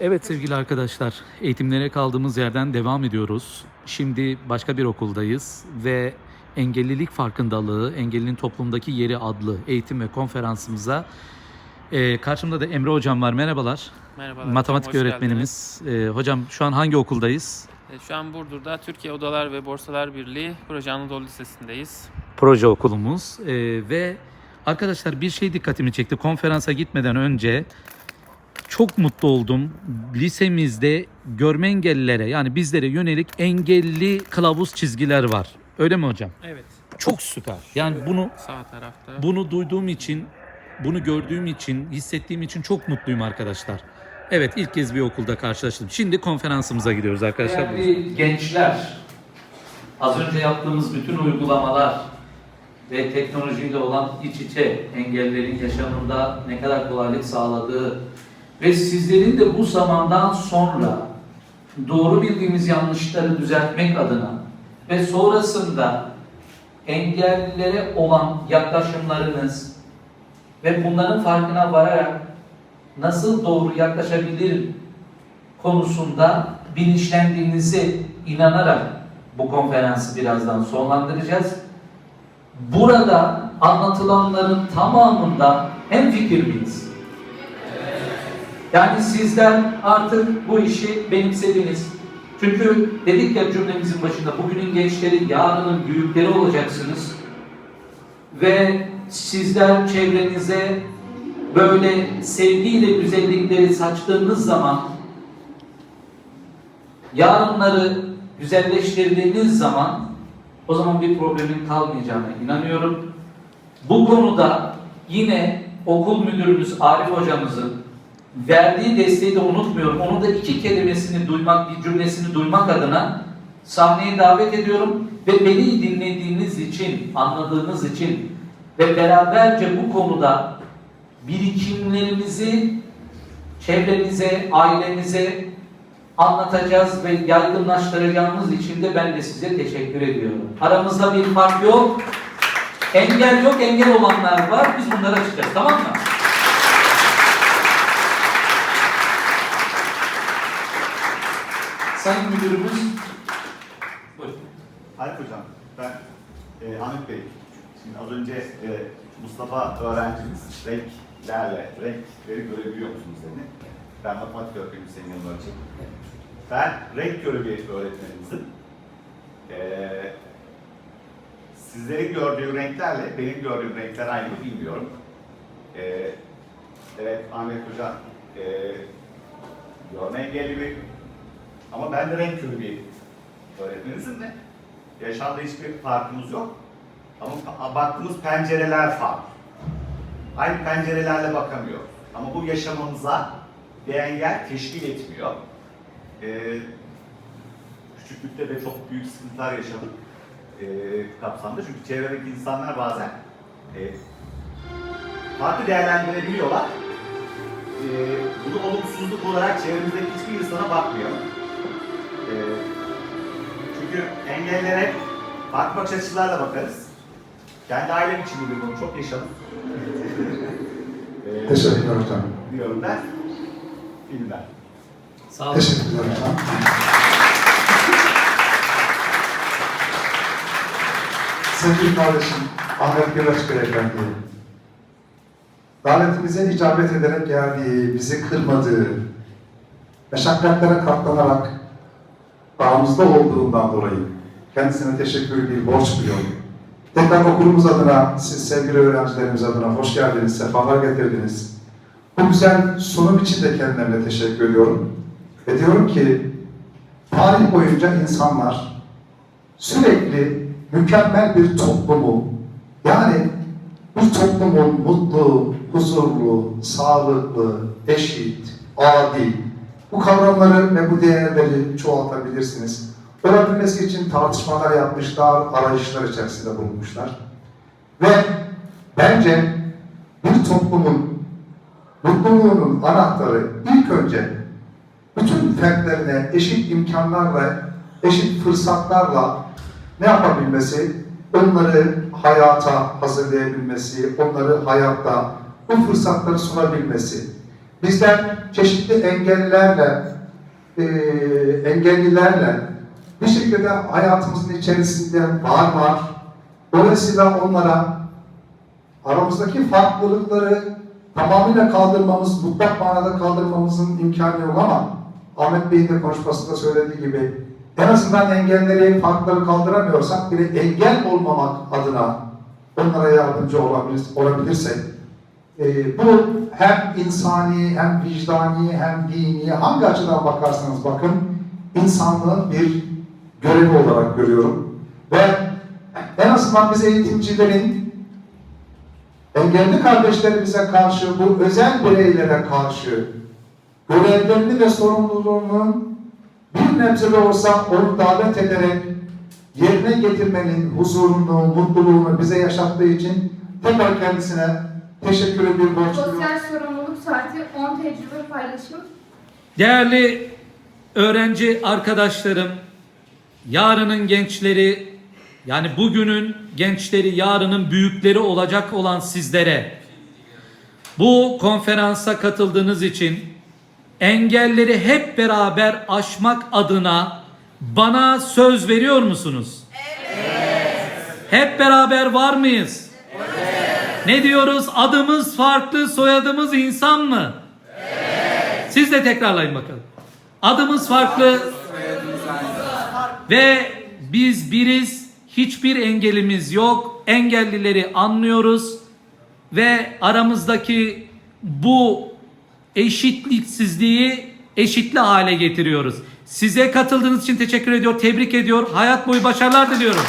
Evet sevgili arkadaşlar, eğitimlere kaldığımız yerden devam ediyoruz. Şimdi başka bir okuldayız ve engellilik farkındalığı, engellinin toplumdaki yeri adlı eğitim ve konferansımıza e, karşımda da Emre Hocam var. Merhabalar. Merhabalar. Matematik hocam, öğretmenimiz. E, hocam şu an hangi okuldayız? E, Şu an Burdur'da Türkiye Odalar ve Borsalar Birliği Proje Anadolu Lisesi'ndeyiz. Proje okulumuz. E, ve arkadaşlar bir şey dikkatimi çekti. Konferansa gitmeden önce çok mutlu oldum. Lisemizde görme engellilere yani bizlere yönelik engelli kılavuz çizgiler var. Öyle mi hocam? Evet. Çok süper. Yani bunu Sağ tarafta. bunu duyduğum için, bunu gördüğüm için, hissettiğim için çok mutluyum arkadaşlar. Evet ilk kez bir okulda karşılaştım. Şimdi konferansımıza gidiyoruz arkadaşlar. Değerli gençler, az önce yaptığımız bütün uygulamalar ve teknolojiyle olan iç içe engellerin yaşamında ne kadar kolaylık sağladığı ve sizlerin de bu zamandan sonra doğru bildiğimiz yanlışları düzeltmek adına ve sonrasında engellilere olan yaklaşımlarınız ve bunların farkına vararak nasıl doğru yaklaşabilirim konusunda bilinçlendiğinize inanarak bu konferansı birazdan sonlandıracağız. Burada anlatılanların tamamında hem fikir miyiz? Yani sizler artık bu işi benimsediniz. Çünkü dedik ya cümlemizin başında bugünün gençleri yarının büyükleri olacaksınız. Ve sizler çevrenize böyle sevgiyle güzellikleri saçtığınız zaman yarınları güzelleştirdiğiniz zaman o zaman bir problemin kalmayacağına inanıyorum. Bu konuda yine okul müdürümüz Arif hocamızın verdiği desteği de unutmuyorum. Onun da iki kelimesini duymak, bir cümlesini duymak adına sahneye davet ediyorum ve beni dinlediğiniz için, anladığınız için ve beraberce bu konuda birikimlerimizi çevremize, ailemize anlatacağız ve yaygınlaştıracağımız için de ben de size teşekkür ediyorum. Aramızda bir fark yok. Engel yok, engel olanlar var. Biz bunları açacağız. Tamam mı? Sayın Müdürümüz Buyurun. Alp Hocam, ben e, Ahmet Bey. Şimdi az önce e, Mustafa öğrencimiz renklerle, renkleri görebiliyor musunuz dedi. Ben matematik öğretmenim senin yanına ölçek. Ben renk bir öğretmenimizim. E, sizlerin gördüğü renklerle benim gördüğüm renkler aynı mı bilmiyorum. E, evet Ahmet Hocam e, görme engelli bir ama ben de renk körü bir öğretmenizim de yaşamda hiçbir farkımız yok. Ama baktığımız pencereler farklı. Aynı pencerelerle bakamıyor. Ama bu yaşamımıza bir engel teşkil etmiyor. Ee, küçüklükte de çok büyük sıkıntılar yaşadık ee, kapsamda. Çünkü çevredeki insanlar bazen e, farklı değerlendirebiliyorlar. Ee, bunu olumsuzluk olarak çevremizdeki hiçbir insana bakmayalım. Ee, çünkü engellere farklı bakış açılarla bakarız. Kendi ailem için de bunu çok yaşadım. ee, Teşekkürler hocam. diyorum ben. Filmler. Sağ olun. Teşekkürler hocam. Sevgili kardeşim Ahmet Güraç Beyefendi, davetimize icabet ederek geldiği, bizi kırmadığı, meşakkatlere katlanarak bağımızda olduğundan dolayı kendisine teşekkür bir borç duyuyorum. Tekrar okulumuz adına, siz sevgili öğrencilerimiz adına hoş geldiniz, sefalar getirdiniz. Bu güzel sunum için de kendilerine teşekkür ediyorum. Ve diyorum ki, tarih boyunca insanlar sürekli mükemmel bir toplumu, yani bu toplumun mutlu, huzurlu, sağlıklı, eşit, adil, bu kavramları ve bu değerleri çoğaltabilirsiniz. Olabilmesi için tartışmalar yapmışlar, arayışlar içerisinde bulunmuşlar. Ve bence bir toplumun mutluluğunun anahtarı ilk önce bütün fertlerine eşit imkanlarla, eşit fırsatlarla ne yapabilmesi, onları hayata hazırlayabilmesi, onları hayatta bu fırsatları sunabilmesi. Bizler çeşitli engellerle, e, engellilerle bir şekilde hayatımızın içerisinde var var. Dolayısıyla onlara aramızdaki farklılıkları tamamıyla kaldırmamız, mutlak manada kaldırmamızın imkanı yok ama Ahmet Bey'in de konuşmasında söylediği gibi en azından engelleri, farkları kaldıramıyorsak bile engel olmamak adına onlara yardımcı olabilir, olabilirsek e, bu hem insani, hem vicdani, hem dini, hangi açıdan bakarsanız bakın insanlığın bir görevi olarak görüyorum. Ve en azından biz eğitimcilerin engelli kardeşlerimize karşı, bu özel bireylere karşı görevlerini ve sorumluluğunu bir nebze de olsa onu davet ederek yerine getirmenin huzurunu, mutluluğunu bize yaşattığı için tekrar kendisine teşekkür bir borç duyuyorum. Sosyal sorumluluk saati 10 tecrübe paylaşım. Değerli öğrenci arkadaşlarım, yarının gençleri, yani bugünün gençleri, yarının büyükleri olacak olan sizlere bu konferansa katıldığınız için engelleri hep beraber aşmak adına bana söz veriyor musunuz? Evet. Hep beraber var mıyız? Ne diyoruz? Adımız farklı, soyadımız insan mı? Siz de tekrarlayın bakalım. Adımız farklı ve biz biriz. Hiçbir engelimiz yok. Engellileri anlıyoruz ve aramızdaki bu eşitliksizliği eşitli hale getiriyoruz. Size katıldığınız için teşekkür ediyor, tebrik ediyor. Hayat boyu başarılar diliyorum.